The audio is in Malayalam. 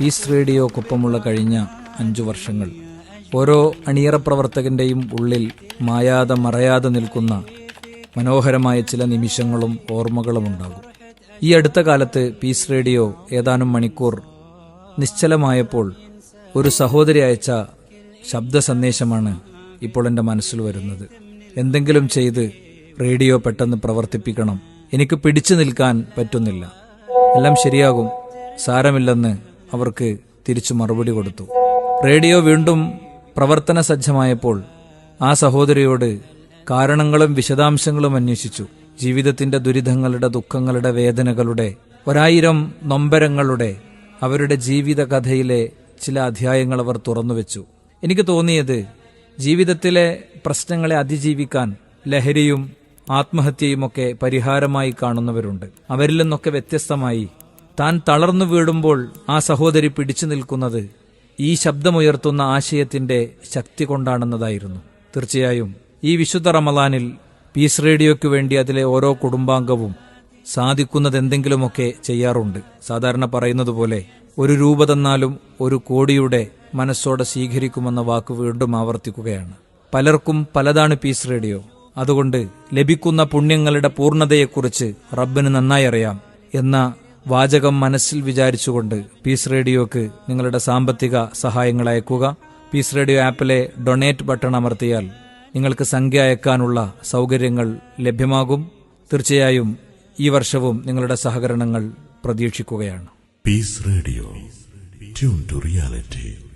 പീസ് റേഡിയോക്കൊപ്പമുള്ള കഴിഞ്ഞ അഞ്ചു വർഷങ്ങൾ. ഓരോ അണിയറ പ്രവർത്തകന്റെയും ഉള്ളിൽ മായാതെ മറയാതെ നിൽക്കുന്ന മനോഹരമായ ചില നിമിഷങ്ങളും ഓർമ്മകളും ഉണ്ടാകും. ഈ അടുത്ത കാലത്ത് പീസ് റേഡിയോ ഏതാനും മണിക്കൂർ നിശ്ചലമായപ്പോൾ ഒരു സഹോദരി അയച്ച ശബ്ദ സന്ദേശമാണ് ഇപ്പോൾ എന്റെ മനസ്സിൽ വരുന്നത്. എന്തെങ്കിലും ചെയ്ത് റേഡിയോ പെട്ടെന്ന് പ്രവർത്തിപ്പിക്കണം. എനിക്ക് പിടിച്ചു നിൽക്കാൻ പറ്റുന്നില്ല. എല്ലാം ശരിയാകും. സാരമില്ലെന്ന് അവർക്ക് തിരിച്ചു മറുപടി കൊടുത്തു. റേഡിയോ വീണ്ടും പ്രവർത്തന സജ്ജമായപ്പോൾ ആ സഹോദരിയോട് കാരണങ്ങളും വിശദാംശങ്ങളും അന്വേഷിച്ചു. ജീവിതത്തിന്റെ ദുരിതങ്ങളുടെ ദുഃഖങ്ങളുടെ വേദനകളുടെ ഒരായിരം നൊമ്പരങ്ങളുടെ അവരുടെ ജീവിതകഥയിലെ ചില അധ്യായങ്ങൾ അവർ തുറന്നുവെച്ചു. എനിക്ക് തോന്നിയത് ജീവിതത്തിലെ പ്രശ്നങ്ങളെ അതിജീവിക്കാൻ ലഹരിയും ആത്മഹത്യയുമൊക്കെ പരിഹാരമായി കാണുന്നവരുണ്ട്. അവരിൽ നിന്നൊക്കെ വ്യത്യസ്തമായി താൻ തളർന്നു വീഴുമ്പോൾ ആ സഹോദരി പിടിച്ചു നിൽക്കുന്നത് ഈ ശബ്ദമുയർത്തുന്ന ആശയത്തിന്റെ ശക്തി കൊണ്ടാണെന്നതായിരുന്നു. തീർച്ചയായും ഈ വിശുദ്ധ റമദാനിൽ പീസ് റേഡിയോയ്ക്ക് വേണ്ടി അതിലെ ഓരോ കുടുംബാംഗവും സാധിക്കുന്നത് എന്തെങ്കിലുമൊക്കെ ചെയ്യാറുണ്ട്. സാധാരണ പറയുന്നത് പോലെ ഒരു രൂപ തന്നാലും ഒരു കോടിയുടെ മനസ്സോടെ സ്വീകരിക്കുമെന്ന വാക്ക് വീണ്ടും ആവർത്തിക്കുകയാണ്. പലർക്കും പലതാണ് പീസ് റേഡിയോ. അതുകൊണ്ട് ലഭിക്കുന്ന പുണ്യങ്ങളുടെ പൂർണതയെക്കുറിച്ച് റബ്ബിന് നന്നായി അറിയാം എന്ന വാചകം മനസ്സിൽ വിചാരിച്ചുകൊണ്ട് പീസ് റേഡിയോക്ക് നിങ്ങളുടെ സാമ്പത്തിക സഹായങ്ങൾ അയക്കുക. പീസ് റേഡിയോ ആപ്പിലെ ഡൊണേറ്റ് ബട്ടൺ അമർത്തിയാൽ നിങ്ങൾക്ക് സംഖ്യ അയക്കാനുള്ള സൗകര്യങ്ങൾ ലഭ്യമാകും. തീർച്ചയായും ഈ വർഷവും നിങ്ങളുടെ സഹകരണങ്ങൾ പ്രതീക്ഷിക്കുകയാണ്. Peace radio. Tune to reality.